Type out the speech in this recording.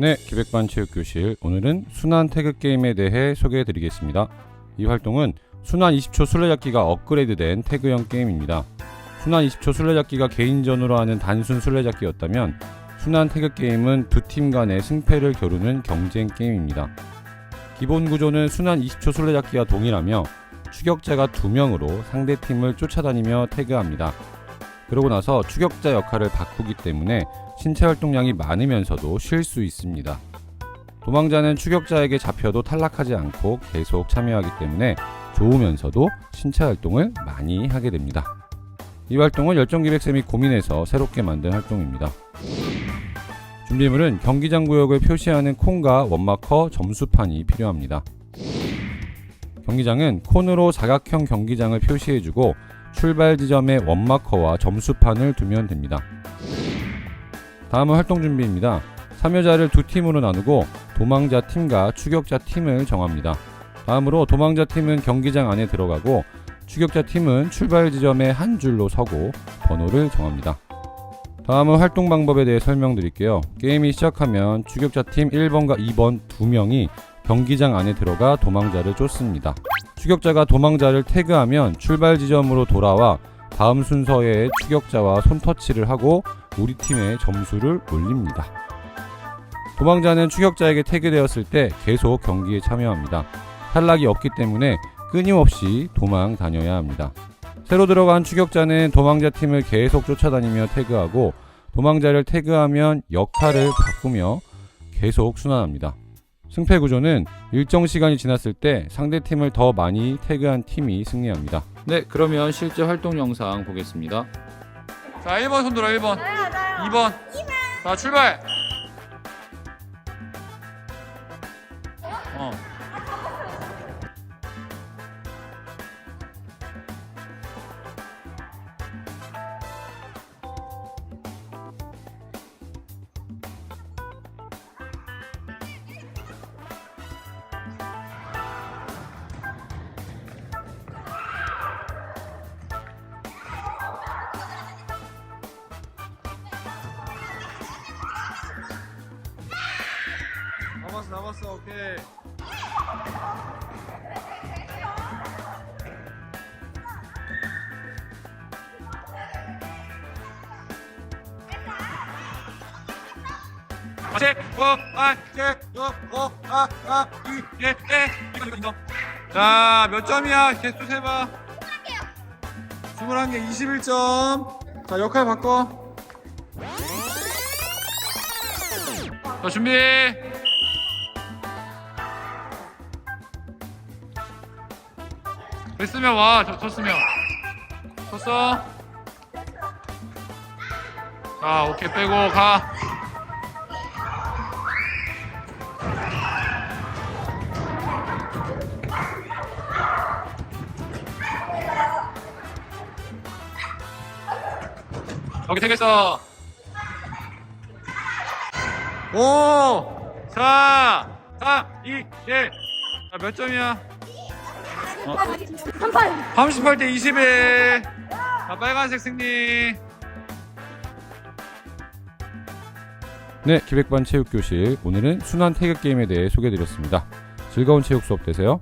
네, 기백반 체육교실. 오늘은 순환 태그 게임에 대해 소개해 드리겠습니다. 이 활동은 순환 20초 술래잡기가 업그레이드된 태그형 게임입니다. 순환 20초 술래잡기가 개인전으로 하는 단순 술래잡기였다면 순환 태그 게임은 두 팀 간의 승패를 겨루는 경쟁 게임입니다. 기본 구조는 순환 20초 술래잡기와 동일하며 추격자가 두 명으로 상대 팀을 쫓아다니며 태그합니다. 그러고 나서 추격자 역할을 바꾸기 때문에 신체 활동량이 많으면서도 쉴 수 있습니다. 도망자는 추격자에게 잡혀도 탈락하지 않고 계속 참여하기 때문에 좋으면서도 신체 활동을 많이 하게 됩니다. 이 활동은 열정기백쌤이 고민해서 새롭게 만든 활동입니다. 준비물은 경기장 구역을 표시하는 콘과 원마커 점수판이 필요합니다. 경기장은 콘으로 사각형 경기장을 표시해주고 출발 지점에 원마커와 점수판을 두면 됩니다. 다음은 활동 준비입니다. 참여자를 두 팀으로 나누고 도망자 팀과 추격자 팀을 정합니다. 다음으로 도망자 팀은 경기장 안에 들어가고 추격자 팀은 출발 지점에 한 줄로 서고 번호를 정합니다. 다음은 활동 방법에 대해 설명드릴게요. 게임이 시작하면 추격자 팀 1번과 2번 두 명이 경기장 안에 들어가 도망자를 쫓습니다. 추격자가 도망자를 태그하면 출발 지점으로 돌아와 다음 순서의 추격자와 손터치를 하고 우리 팀의 점수를 올립니다. 도망자는 추격자에게 태그되었을 때 계속 경기에 참여합니다. 탈락이 없기 때문에 끊임없이 도망 다녀야 합니다. 새로 들어간 추격자는 도망자 팀을 계속 쫓아다니며 태그하고 도망자를 태그하면 역할을 바꾸며 계속 순환합니다. 승패 구조는 일정 시간이 지났을 때 상대 팀을 더 많이 태그한 팀이 승리합니다. 네, 그러면 실제 활동 영상 보겠습니다. 자 1번 손 들어 1번 2번 자 출발 어 남았어 남았어 오케이 아, 아, 아, 이, 예, 예, 이거, 이거, 이거. 자, 몇 점이야? 개수 세봐. 21개, 21점. 자, 역할 바꿔. 자, 준비. 됐으면 와, 저, 졌으면. 졌어. 자, 오케이, 빼고 가. 오케이, 되겠어. 5, 4, 3, 2, 1. 자, 몇 점이야? 38 38대 21. 자, 빨간색 승리. 네, 기백반 체육교실. 오늘은 순환 태그 게임에 대해 소개해드렸습니다. 즐거운 체육 수업 되세요.